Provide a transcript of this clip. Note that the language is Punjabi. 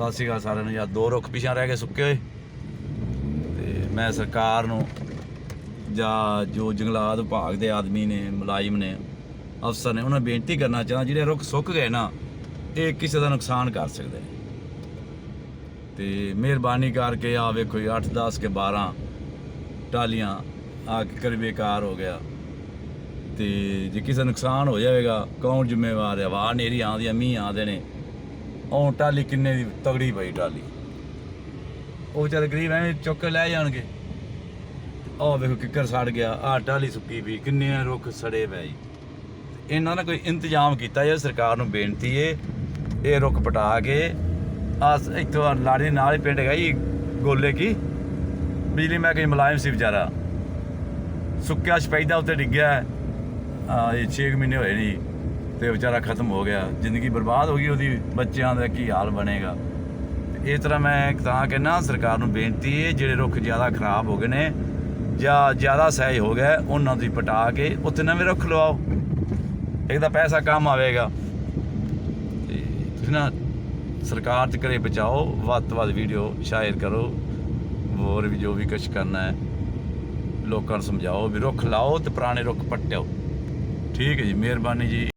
ਸਤਿ ਸ਼੍ਰੀ ਅਕਾਲ ਸਾਰਿਆਂ ਨੂੰ। ਯਾਰ ਦੋ ਰੁੱਖ ਪਿਛਾਂ ਰਹਿ ਗਏ, ਸੁੱਕੇ ਹੋਏ। ਤੇ ਮੈਂ ਸਰਕਾਰ ਨੂੰ ਜਾਂ ਜੋ ਜੰਗਲਾਤ ਵਿਭਾਗ ਦੇ ਆਦਮੀ ਨੇ, ਮੁਲਾਜ਼ਮ ਨੇ, ਅਫਸਰ ਨੇ, ਉਹਨਾਂ ਨੂੰ ਬੇਨਤੀ ਕਰਨਾ ਚਾਹੁੰਦਾ, ਜਿਹੜੇ ਰੁੱਖ ਸੁੱਕ ਗਏ ਨਾ, ਇਹ ਕਿਸੇ ਦਾ ਨੁਕਸਾਨ ਕਰ ਸਕਦੇ ਨੇ। ਤੇ ਮਿਹਰਬਾਨੀ ਕਰਕੇ ਆ ਵੇਖੋ 8 10 ਕੇ 12 ਟਾਲੀਆਂ ਆ ਕੇ ਕਰ ਬੇਕਾਰ ਹੋ ਗਿਆ। ਤੇ ਜੇ ਕਿਸੇ ਦਾ ਨੁਕਸਾਨ ਹੋ ਜਾਵੇਗਾ, ਕੌਣ ਜ਼ਿੰਮੇਵਾਰ ਹੈ? ਵਾਹ ਨੇਰੀ ਆਉਂਦੀ ਆ, ਮੀਂਹ ਆਉਂਦੇ ਨੇ। ਉਹ ਟਾਲੀ ਕਿੰਨੇ ਦੀ ਤਗੜੀ ਪਈ ਟਾਲੀ ਉਹ ਵਿਚਾਰੇ ਗਰੀਬ ਐਵੇਂ ਚੁੱਕ ਕੇ ਲੈ ਜਾਣਗੇ। ਆਹ ਵੇਖੋ ਕਿੱਕਰ ਸੜ ਗਿਆ, ਆਹ ਟਾਲੀ ਸੁੱਕੀ ਵੀ ਕਿੰਨੇ ਰੁੱਖ ਸੜੇ ਪਏ ਜੀ। ਇਹਨਾਂ ਦਾ ਕੋਈ ਇੰਤਜ਼ਾਮ ਕੀਤਾ ਜੇ, ਸਰਕਾਰ ਨੂੰ ਬੇਨਤੀ ਏ, ਇਹ ਰੁੱਖ ਪਟਾ ਕੇ ਆ ਇੱਥੋਂ ਆਹ ਲਾੜੇ ਨਾਲ ਹੀ ਪਿੰਡ ਹੈਗਾ ਗੋਲੇ ਕੀ? ਬਿਜਲੀ ਮਹਿਕਮੇ 'ਚ ਮੁਲਾਜ਼ਮ ਸੀ ਵਿਚਾਰਾ। ਸੁੱਕਿਆ ਸਪੈਦਾ ਉੱਤੇ ਡਿੱਗਿਆ ਆ ਇਹ 6 ਮਹੀਨੇ ਹੋਏ ਨਹੀਂ ਤੇ ਵਿਚਾਰਾ ਖਤਮ ਹੋ ਗਿਆ। ਜ਼ਿੰਦਗੀ ਬਰਬਾਦ ਹੋ ਗਈ ਉਹਦੀ, ਬੱਚਿਆਂ ਦਾ ਕੀ ਹਾਲ ਬਣੇਗਾ। ਤੇ ਇਸ ਤਰ੍ਹਾਂ ਮੈਂ ਤਾਂ ਕਹਿੰਦਾ, ਸਰਕਾਰ ਨੂੰ ਬੇਨਤੀ ਹੈ, ਜਿਹੜੇ ਰੁੱਖ ਜ਼ਿਆਦਾ ਖਰਾਬ ਹੋ ਗਏ ਨੇ ਜਾਂ ਜ਼ਿਆਦਾ ਸਹਿਜ ਹੋ ਗਿਆ, ਉਹਨਾਂ ਦੀ ਪਟਾ ਕੇ ਉੱਥੇ ਨਵੇਂ ਰੁੱਖ ਲਵਾਓ। ਇੱਕ ਤਾਂ ਪੈਸਾ ਕੰਮ ਆਵੇਗਾ। ਤੇ ਤੁਸੀਂ ਨਾ ਸਰਕਾਰ ਚ ਕਰੇ ਬਚਾਓ, ਵੱਧ ਤੋਂ ਵੱਧ ਵੀਡੀਓ ਸ਼ਾਇਰ ਕਰੋ, ਹੋਰ ਵੀ ਜੋ ਵੀ ਕੁਝ ਕਰਨਾ ਹੈ, ਲੋਕਾਂ ਨੂੰ ਸਮਝਾਓ ਵੀ ਰੁੱਖ ਲਾਓ ਤੇ ਪੁਰਾਣੇ ਰੁੱਖ ਪੱਟਿਓ। ਠੀਕ ਹੈ ਜੀ, ਮਿਹਰਬਾਨੀ ਜੀ।